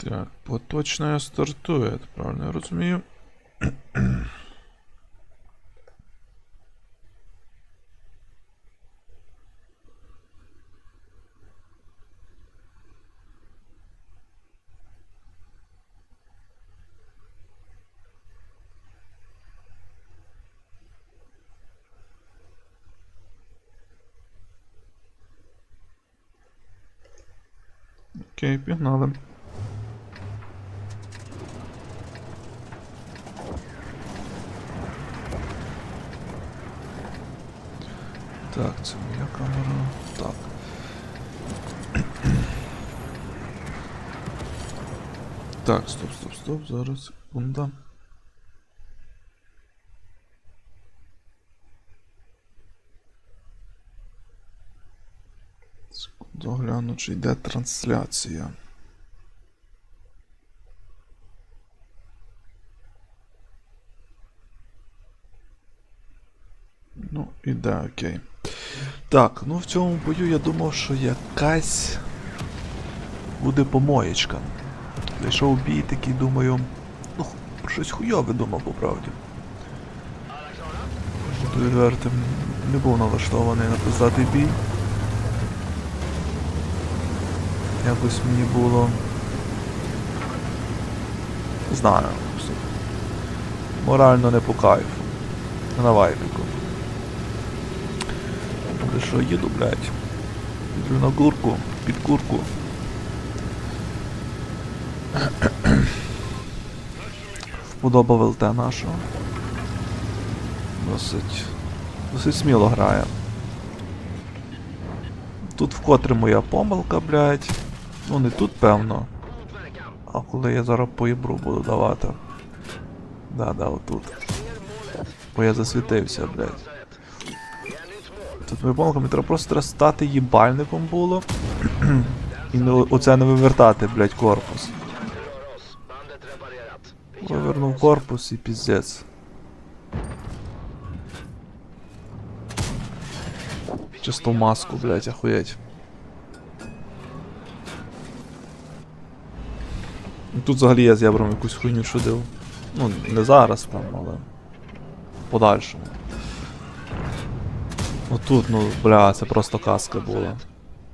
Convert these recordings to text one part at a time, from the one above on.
Так, поточная стартует, правильно я розумію? Окей, пігнали. Так, це моя камера. Так. Так, стоп, стоп, стоп, зараз секунда. Секунду гляну, чи йде трансляція. Ну, іде, окей. Так, ну в цьому бою я думав, що якась буде помоєчка. Зайшов бій такий, думаю. Ну, щось хуйове думав по правді. Буду відвертим, не був налаштований на пиздатий бій. Якось мені було. Не знаю. Морально не по кайфу. На вайбіку. Що їду, блядь? Їду на курку, під курку. Вподобав ЛТ нашого. Досить. Досить сміло грає. Тут вкотре моя помилка, блядь. Ну не тут, певно. А коли я зараз по ібру буду давати. Да-да, отут. Бо я засвітився, блядь. Тут помилка, мені треба просто треба стати їбальником було. І не, оце не вивертати, блядь, корпус. Вивернув корпус і піздець. Чисто маску, блядь, охуєть. Ну, Тут взагалі я з ябром якусь хуйню чудив. Ну, не зараз там, але. Подальшому. Отут, ну, бля, це просто казка була.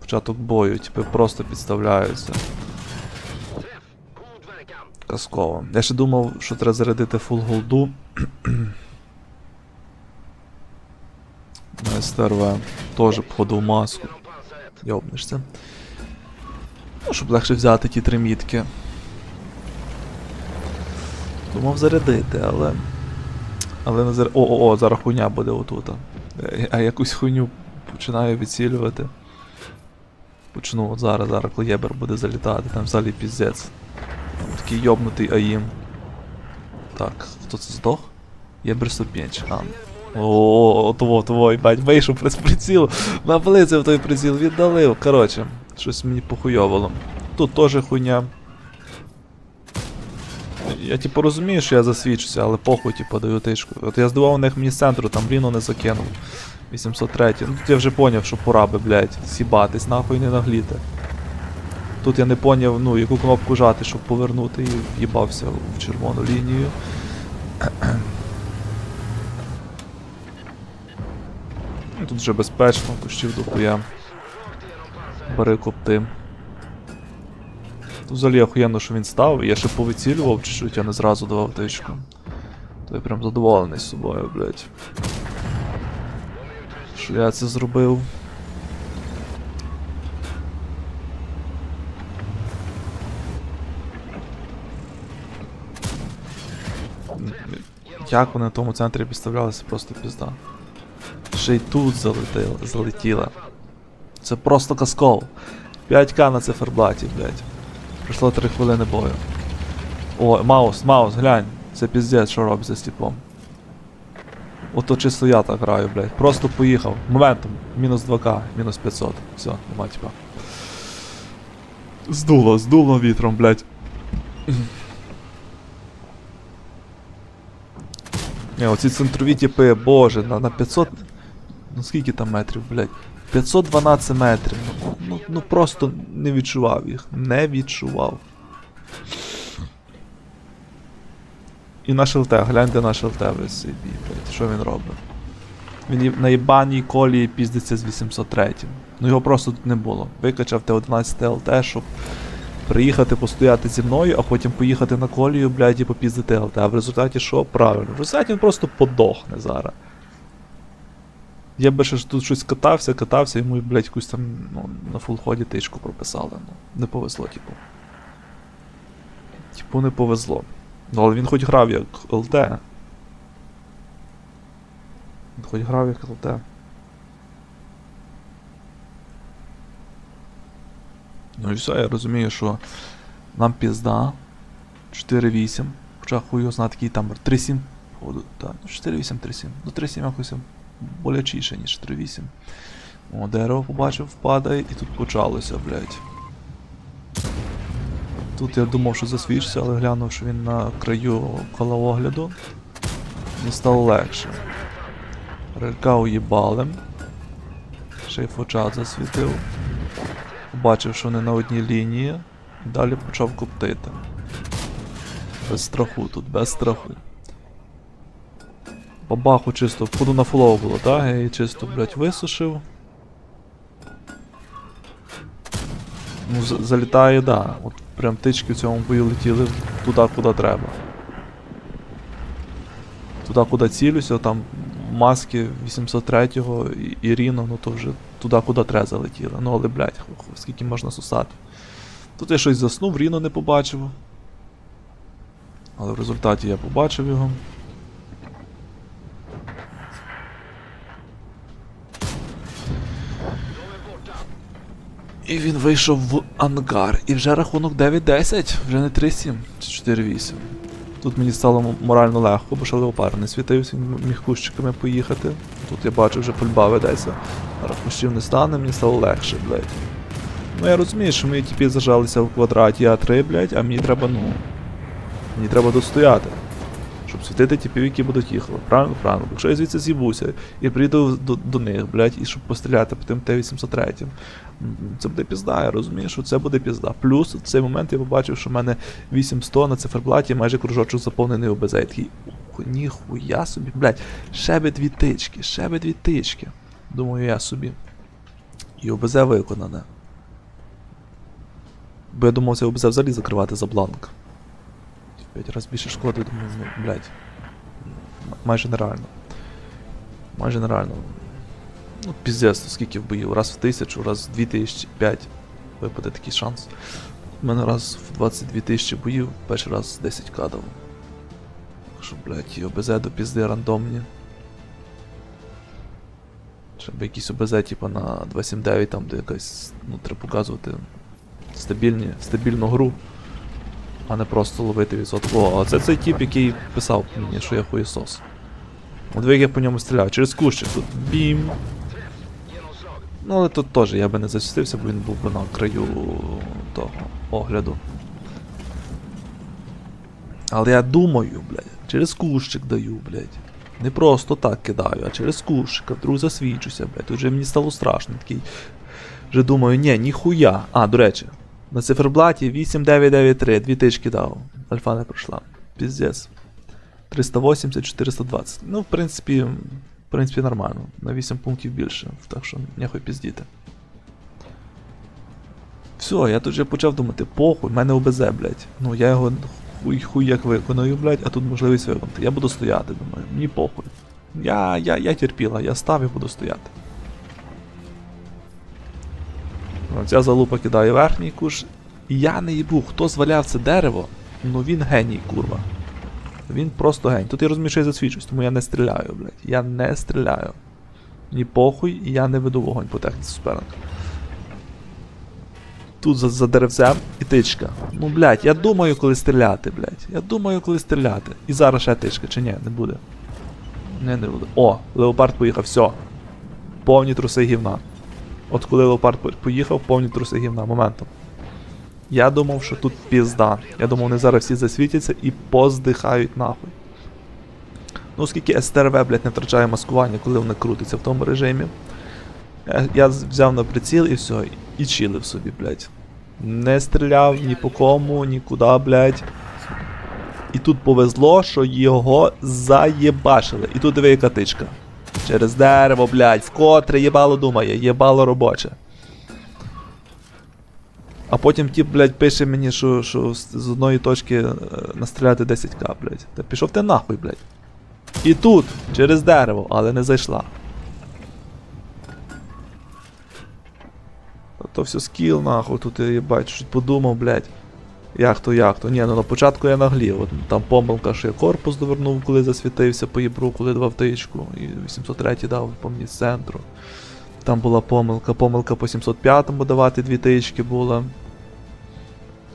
Початок бою, типу, просто підставляються. Казково. Я ще думав, що треба зарядити фул голду. На СТРВ теж походу в маску. Йобнешся. Ну, щоб легше взяти ті три мітки. Думав зарядити, але. Але не зар... О, о, о, зараз хуйня буде отут. Е, А якусь хуйню починаю відцілювати. Почну от зараз, зараз, коли Єбер буде залітати, там взагалі піздець. Там такий йобнутий АІМ. Так, хто це здох? Єбер Сопєнч. А. О, того, того, їбать, вийшов при прицілу, наблизив той приціл, віддалив. Коротше, щось мені похуйовало. Тут теж хуйня. Я типу розумію, що я засвідчуся, але похуй, типу, даю тишку. От я здивований, як мені з центру, там Ріно не закинув. 803. Ну тут я вже поняв, що пора би, блядь, сібатись, нахуй не нагліти. Тут я не поняв, ну, яку кнопку жати, щоб повернути і в'їбався в червону лінію. Ну, Тут вже безпечно, кущів до хуя. Бери копти. Тут взагалі охуєнно, що він став, я ще повицілював чуть-чуть, я не зразу давав тичку. То я прям задоволений з собою, блядь. Що я це зробив. Як вони в тому центрі підставлялися, просто пізда. Ще й тут залетіло, залетіла. Це просто казково. 5к на циферблаті, блядь. Пройшло 3 хвилини бою. О, Маус, Маус, глянь. Це піздець, що робиться з типом. Ото чисто я так граю, блядь. Просто поїхав. Моментом. Мінус 2к, мінус 500. Все, нема типа. Здуло, здуло вітром, блядь. Не, оці центрові типи, боже, на, на 500. Ну скільки там метрів, блядь? 512 метрів. Ну, ну, просто не відчував їх. Не відчував. І наш ЛТ, гляньте наш ЛТ висить, що він робить? Він на їбаній колії піздиться з 803. Ну його просто тут не було. Викачав Т-11 ЛТ, щоб приїхати постояти зі мною, а потім поїхати на колію, блядь, і попіздити ЛТ. А в результаті що? Правильно. В результаті він просто подохне зараз. Я би ще ж тут щось катався, катався, йому, блядь, якусь там ну, на фулході тичку прописали. Ну, не повезло, типу. Типу, не повезло. Ну, але він хоч грав як ЛТ. Він хоч грав як ЛТ. Ну і все, я розумію, що нам пізда. 4-8. Хоча хуй його знає такий там 3-7. Походу, так, 4-8, 3-7. Ну 3-7 якось болячіше, ніж 3-8. О, дерево побачив, впадає, і тут почалося, блядь. Тут я думав, що засвідчився, але глянув, що він на краю коло огляду. Мені стало легше. Релька уїбали. Ще й засвітив. Побачив, що вони на одній лінії. І далі почав коптити. Без страху тут, без страху. Бабаху чисто, входу на фулоу було, так? Я її чисто, блядь, висушив. Ну, залітає, да. От прям тички в цьому бою летіли туди, куди треба. Туди, куди цілюся, там маски 803-го і, і Ріно, ну то вже туди, куди треба залетіли. Ну але, блядь, скільки можна сусати. Тут я щось заснув, Ріно не побачив. Але в результаті я побачив його. І він вийшов в ангар. І вже рахунок 9-10, вже не 3-7 чи 4-8. Тут мені стало морально легко, бо ще леопард не світився, він міг кущиками поїхати. Тут я бачу, вже пальба ведеться. Зараз кущів не стане, мені стало легше, блядь. Ну я розумію, що мої тіпі зажалися в квадраті А3, блядь, а мені треба, ну. Мені треба достояти. Щоб світити тіпів, які будуть їхали. Правильно, правильно. Якщо я звідси з'їбуся і прийду до, до них, блядь, і щоб постріляти по тим Т-803, м, це буде пізда, я розумію, що це буде пізда. Плюс в цей момент я побачив, що в мене 800 на циферблаті майже кружочок заповнений ОБЗ. Я такий, «Ух, ніхуя собі, блядь, ще би дві тички, ще би дві тички. Думаю, я собі. І ОБЗ виконане. Бо я думав, це ОБЗ взагалі закривати за бланк. П'ять разів більше шкоди, думаю, ну, блядь. Майже нереально. Майже нереально. Ну, піздець, скільки в бою. Раз в тисячу, раз в дві тисячі, п'ять. Випаде такий шанс. У мене раз в 22 тисячі боїв, перший раз 10 кадав. Що, блядь, і ОБЗ до пізди рандомні. Щоб якісь ОБЗ, типу, на 279, там, де якась, ну, треба показувати стабільні, стабільну гру, а не просто ловити відсоток. О, а це цей тип, який писав мені, що я хуєсос. От як я по ньому стріляв, через кущик тут бім. Ну, але тут теж я би не засвітився, бо він був би на краю того огляду. Але я думаю, блядь, через кущик даю, блядь. Не просто так кидаю, а через кущик, а вдруг засвічуся, блядь. Тут вже мені стало страшно. Такий. Вже думаю, ні, ніхуя. А, до речі, на циферблаті 8993, дві тички дав. Альфа не пройшла. Піздець. 380, 420. Ну, в принципі, принципі, нормально. На 8 пунктів більше, так що нехуй піздіти. Все, я тут вже почав думати, похуй, мене ОБЗ, блядь. Ну я його хуй хуй як виконую, блядь, а тут можливість виконати. Я буду стояти, думаю, мені похуй. Я, я, я терпіла, я став і буду стояти. Ну, Ця залупа кидає верхній куш. Я не їбу, хто зваляв це дерево, ну він геній, курва. Він просто гень. Тут я розумію, що я засвідчусь, тому я не стріляю, блядь. Я не стріляю. Мені похуй, і я не веду вогонь по техніці суперника. Тут за, за деревцем і тичка. Ну, блядь, я думаю, коли стріляти, блядь. Я думаю, коли стріляти. І зараз ще тичка, чи ні, не буде. Не, не буде. О, леопард поїхав, все. Повні труси гівна. От коли леопард поїхав, повні труси гівна, моментом. Я думав, що тут пізда. Я думав, вони зараз всі засвітяться і поздихають нахуй. Ну, оскільки СТРВ, блядь, не втрачає маскування, коли вони крутяться в тому режимі. Я, я взяв на приціл і все, і чилив собі, блядь. Не стріляв ні по кому, нікуди, блядь. І тут повезло, що його заєбашили. І тут диви яка тичка. Через дерево, блядь, вкотре єбало думає, єбало робоче. А потім тіп, блядь, пише мені, що, що з одної точки е, настріляти 10к, блядь. Та пішов ти нахуй, блядь. І тут, через дерево, але не зайшла. Та То все скіл, нахуй, тут я їбать, щось подумав, блядь. Як то, як то? Ні, ну на початку я наглів. От, там помилка, що я корпус довернув, коли засвітився по єбру, коли давав тичку. І 803 дав по мені з центру. Там була помилка, помилка по 705-му давати дві тички була.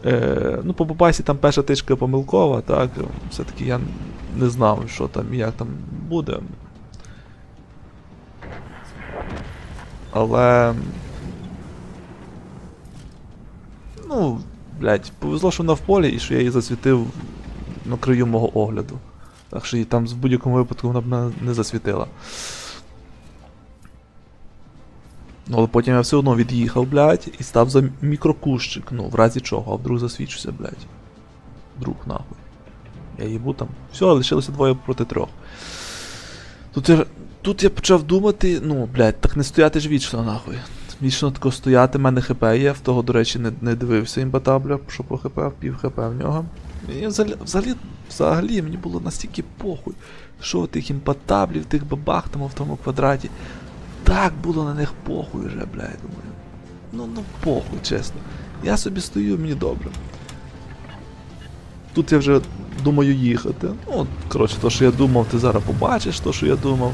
Е, ну, по Бабасі там перша тичка помилкова, так. Все-таки я не знав, що там і як там буде. Але. Ну, блядь, повезло, що вона в полі і що я її засвітив на краю мого огляду. Так що її там в будь-якому випадку вона б мене не засвітила. Ну, але потім я все одно від'їхав, блядь, і став за мікрокущик. Ну, в разі чого, а вдруг засвідчуся, блядь. Друг, нахуй. Я їбу там. Все, лишилося двоє проти трьох. Тут я, тут я почав думати, ну, блядь, так не стояти ж вічно, нахуй. Вічно тако стояти, в мене ХП є, в того, до речі, не, не дивився імбатабля, що по ХП, пів ХП в нього. І взагалі, взагалі, взагалі мені було настільки похуй, що тих імбатаблів, тих бабах там в тому квадраті. Так було на них похуй вже, блядь, думаю. Ну, ну похуй, чесно. Я собі стою, мені добре. Тут я вже думаю їхати. Ну, от, коротше, то, що я думав, ти зараз побачиш, то, що я думав.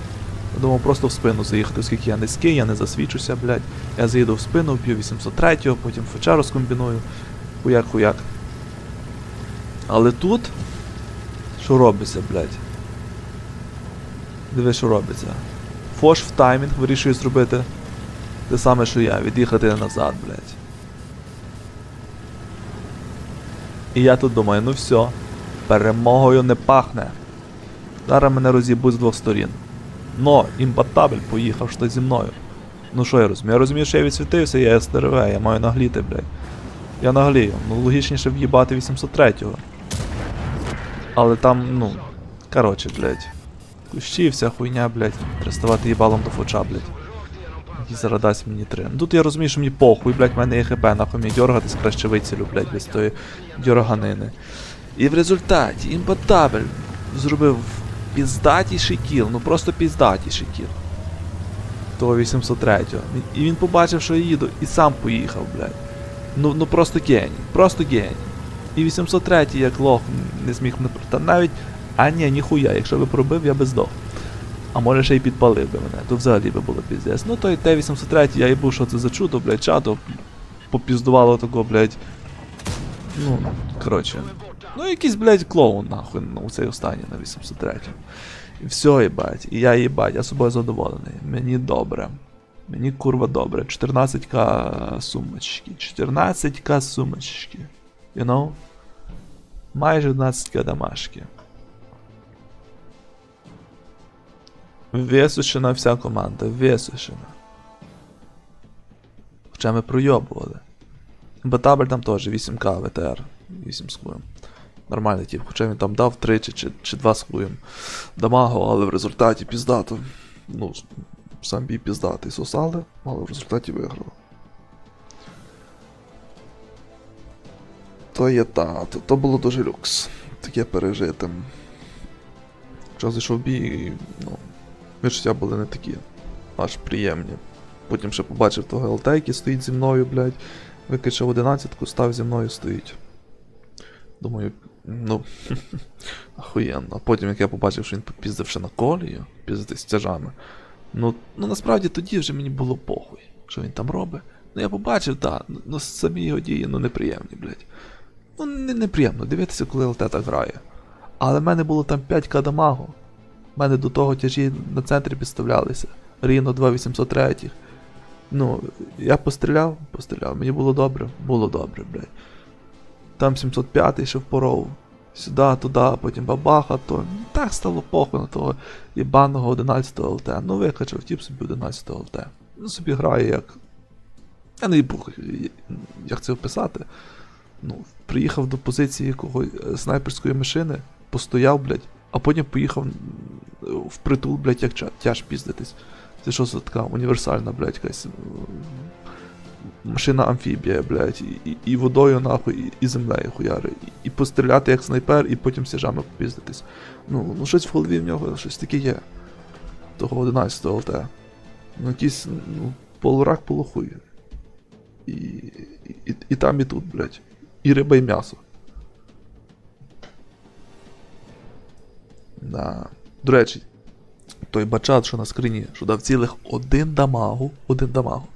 Я думав просто в спину заїхати, оскільки я низький, я не засвічуся, блядь. Я заїду в спину, вб'ю 803-го, потім феча розкомбіную. Хуяк, хуяк. Але тут. Що робиться, блядь? Диви, що робиться. Фош в таймінг вирішує зробити те саме, що я, від'їхати назад, блядь. І я тут думаю, ну все, перемогою не пахне. Зараз мене роз'їбуть з двох сторін. Но імбатабель поїхав що зі мною. Ну що я розумію? Я розумію, що я відсвітився, я СТРВ, я маю нагліти, блядь. Я наглію. Ну логічніше в'їбати 803-го. Але там, ну. Короче, блядь. Кущі, вся хуйня, блядь. Приставати їбалом до фоча, блядь. Який зараз дасть мені три. Ну тут я розумію, що мені похуй, блядь, в мене є хп, нахуй мені дергатись, краще вицілю, блядь, без тої дьорганини. І в результаті імбатабель зробив піздатіший кіл, ну просто піздатіший кіл. Того 803-го. І він побачив, що я їду, і сам поїхав, блядь. Ну, ну просто геній, просто геній. І 803 як лох не зміг мене. Та навіть. А ні, ніхуя, якщо би пробив, я би здох. А може ще й підпалив би мене, то взагалі би було піздець. Ну той Т-803, я і був, що це за чудо, блядь, чато попіздувало такого, блядь. Ну, коротше. Ну якийсь, блядь, клоун, нахуй, ну, цей останній на 803. І все, їбать. І я їбать, я собою задоволений. Мені добре. Мені курва добре. 14к сумочки. 14к сумочки. You know? Майже 11к домашки. Висушена вся команда, висушена. Хоча ми пройобували. Батабель там теж 8к ВТР. 8 з хуєм. Нормальний тип, хоча він там дав 3 чи, чи, чи 2 з хуєм дамагу, але в результаті піздато. Ну, сам бій піздатий сосали, але в результаті виграв. То є та, то, то було дуже люкс. Таке пережити. Хоча зайшов бій, ну, відчуття були не такі аж приємні. Потім ще побачив того ЛТ, який стоїть зі мною, блядь. Викачав одинадцятку, став зі мною стоїть. Думаю, ну, ахуєнно. А потім, як я побачив, що він попіздив ще на колію, піздити з тяжами. Ну, ну насправді тоді вже мені було похуй, що він там робить. Ну я побачив, так, ну самі його дії, ну неприємні, блядь. Ну, не, неприємно дивитися, коли ЛТ так грає. Але в мене було там 5к дамагу. У мене до того тяжі на центрі підставлялися. Рівно 2803. Ну, я постріляв, постріляв. Мені було добре, було добре, блядь. Там 705 ще впоров. Сюди, туди, потім бабаха, то так стало похуй на того єбаного 11 ЛТ. Ну викачав тіп собі 11 ЛТ. Ну собі грає як. Я не їбу, як це описати? Ну, приїхав до позиції якогось е, снайперської машини, постояв, блядь, а потім поїхав в притул, блядь, як тяж піздитись. Це що за така універсальна, блядь, якась машина амфібія, блядь, і, і, і водою нахуй, і, і землею хуяри. І, і постріляти як снайпер, і потім сіжами попіздитись. Ну, ну щось в голові в нього, щось таке є. Того 11 ЛТ. Ну, якийсь, ну, полурак полухуй. І, і, і там, і тут, блядь. І риба, і м'ясо. Да. До речі, той бачат, що на скрині, що дав цілих один дамагу, один дамагу.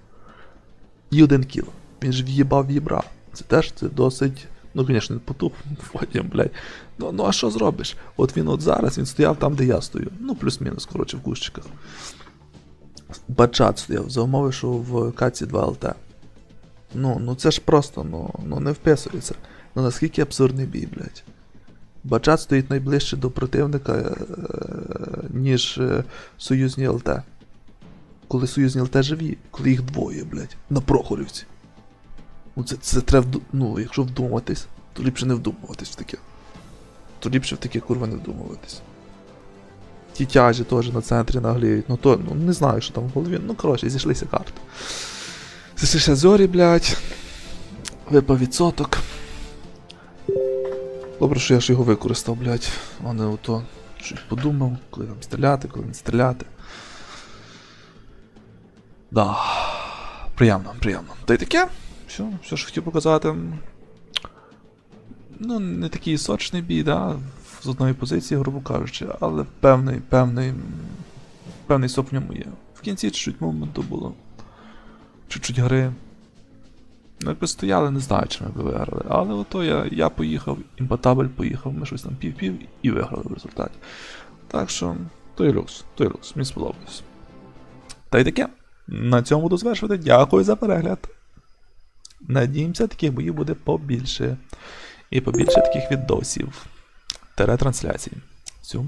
І один кіло. Він ж в'їбав в'їбра. Це теж це досить. Ну, звісно, не потух, потім, блядь. Ну, ну а що зробиш? От він от зараз він стояв там, де я стою. Ну, плюс-мінус, коротше, в кущиках. Бачат стояв за умови, що в каці 2 ЛТ. Ну, ну це ж просто, ну, ну не вписується. Ну наскільки абсурдний бій, блядь. Бачат стоїть найближче до противника, е, ніж е, союзні ЛТ. Коли союзні ЛТ живі, коли їх двоє, блядь, на Прохорівці. Ну це, це треба, ну, якщо вдуматись, то ліпше не вдумуватись в таке. То ліпше в таке курва не вдумуватись. Ті тяжі теж на центрі нагліють. Ну то, ну не знаю, що там в голові. Ну коротше, зійшлися карти. Зійшлися зорі, блядь. Випав відсоток. Добре, що я ж його використав, блядь. А не ото. Щось подумав, коли там стріляти, коли не стріляти. Да. Приємно, приємно. Та й таке. Все, все, що хотів показати. Ну, не такий сочний бій, да, з одної позиції, грубо кажучи, але певний, певний. Певний соп в ньому є. В кінці чуть-чуть моменту було. Чуть-чуть гри. Ну, якби стояли, не знаю, чи ми би виграли. Але ото я, я поїхав, імпатабель поїхав, ми щось там пів-пів і виграли в результаті. Так що, той люкс, той люкс, мені сподобалось. Та й таке. На цьому буду завершувати. Дякую за перегляд. Надіємося, таких боїв буде побільше. І побільше таких відосів. Теретрансляцій. Цю.